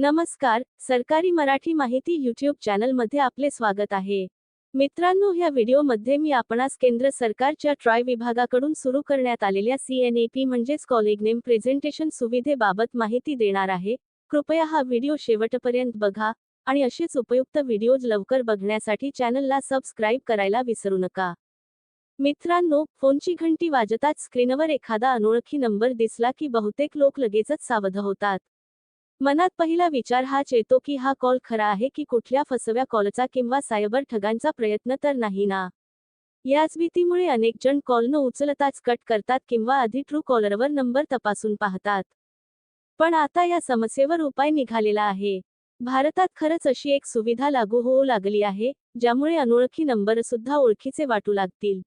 नमस्कार सरकारी मराठी माहिती यूट्यूब चॅनलमध्ये आपले स्वागत आहे. मित्रांनो ह्या व्हिडिओमध्ये मी आपणास केंद्र सरकारच्या ट्राय विभागाकडून सुरू करण्यात आलेल्या सीएनएपी म्हणजेच कॉलेज नेम प्रेझेंटेशन सुविधेबाबत माहिती देणार आहे. कृपया हा व्हिडिओ शेवटपर्यंत बघा आणि असेच उपयुक्त व्हिडिओज लवकर बघण्यासाठी चॅनलला सबस्क्राईब करायला विसरू नका. मित्रांनो फोनची घंटी वाजताच स्क्रीनवर एखादा अनोळखी नंबर दिसला की बहुतेक लोक लगेचच सावध होतात. मनात पहिला विचार हाच येतो की हा कॉल खरा आहे की कुठल्या फसव्या कॉलचा किंवा सायबर ठगांचा प्रयत्न तर नाही ना? याच भीतीमुळे अनेक जण कॉल न उचलताच कट करतात किंवा आधी ट्रू कॉलरवर नंबर तपासून पाहतात. पण आता या समस्येवर उपाय निघालेला आहे. भारतात खरंच अशी एक सुविधा लागू होऊ लागली आहे ज्यामुळे अनोळखी नंबर सुद्धा ओळखीचे वाटू लागतील.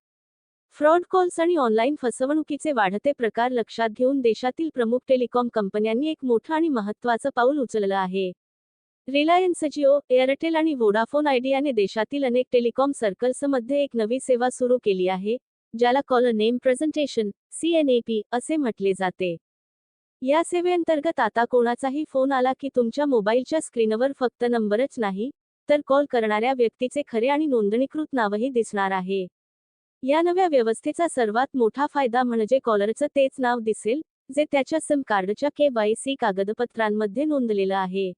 फ्रॉड कॉल्स आणि ऑनलाईन फसवणुकीचे वाढते प्रकार लक्षात घेऊन देशातील प्रमुख टेलिकॉम कंपन्यांनी एक मोठं आणि महत्त्वाचं पाऊल उचललं आहे. रिलायन्स जिओ एअरटेल आणि वोडाफोन आयडियाने देशातील अनेक टेलिकॉम सर्कल्समध्ये एक नवी सेवा सुरू केली आहे ज्याला कॉलर नेम प्रेझेंटेशन सीएनएपी असे म्हटले जाते. या सेवेअंतर्गत आता कोणाचाही फोन आला की तुमच्या मोबाईलच्या स्क्रीनवर फक्त नंबरच नाही तर कॉल करणाऱ्या व्यक्तीचे खरे आणि नोंदणीकृत नावही दिसणार आहे. या नव्या व्यवस्थेचा सर्वात मोठा फायदा म्हणजे कॉलरचं तेच नाव दिसेल जे त्याच्या सिम कार्डच्या के वाय सी कागदपत्रांमध्ये नोंदलेलं आहे.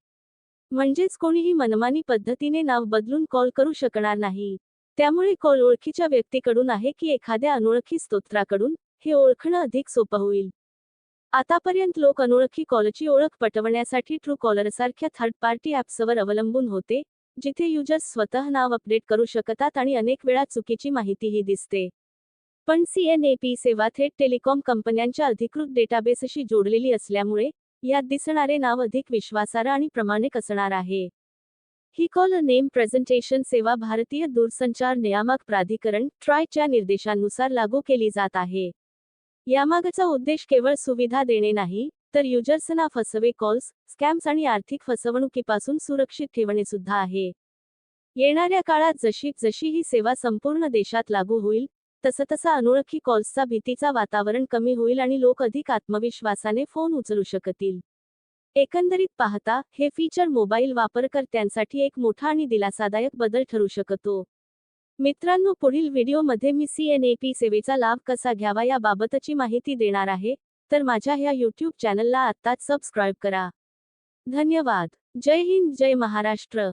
म्हणजेच कोणीही मनमानी पद्धतीने नाव बदलून कॉल करू शकणार नाही. त्यामुळे कॉल ओळखीच्या व्यक्तीकडून आहे की एखाद्या अनोळखी स्तोत्राकडून हे ओळखणं अधिक सोपं होईल. आतापर्यंत लोक अनोळखी कॉलची ओळख पटवण्यासाठी ट्रू कॉलरसारख्या थर्ड पार्टी ॲप्सवर अवलंबून होते जिथे युजर्स स्वतः नाव अपडेट करू शकतात आणि अनेक वेळा चुकीची माहितीही दिसते. पण सीएनएपी सेवा थेट टेलिकॉम कंपन्यांच्या अधिकृत डेटाबेसशी जोडलेली असल्यामुळे यात दिसणारे नाव अधिक विश्वासार्ह आणि प्रमाणिक असणार आहे. ही कॉल नेम प्रेझेंटेशन सेवा भारतीय दूरसंचार नियामक प्राधिकरण ट्रायच्या निर्देशांनुसार लागू केली जात आहे. यामागचा उद्देश केवळ सुविधा देणे नाही तर युजर्सना फसवे कॉल्स स्कॅम्स आणि आर्थिक फसवणुकीपासून सुरक्षित ठेवणे सुद्धा आहे. येणाऱ्या काळात जशी जशी ही सेवा संपूर्ण देशात लागू होईल तसं तसा अनोळखी कॉल्सचा भीतीचा वातावरण कमी होईल आणि लोक अधिक आत्मविश्वासाने फोन उचलू शकतील. एकंदरीत पाहता हे फीचर मोबाईल वापरकर्त्यांसाठी एक मोठा आणि दिलासादायक बदल ठरू शकतो. मित्रांनो पुढील व्हिडिओमध्ये मी सी एन ए पी सेवेचा लाभ कसा घ्यावा याबाबतची माहिती देणार आहे. तर माझ्या ह्या यूट्यूब चॅनलला आत्ताच सबस्क्राईब करा. धन्यवाद. जय हिंद जय महाराष्ट्र.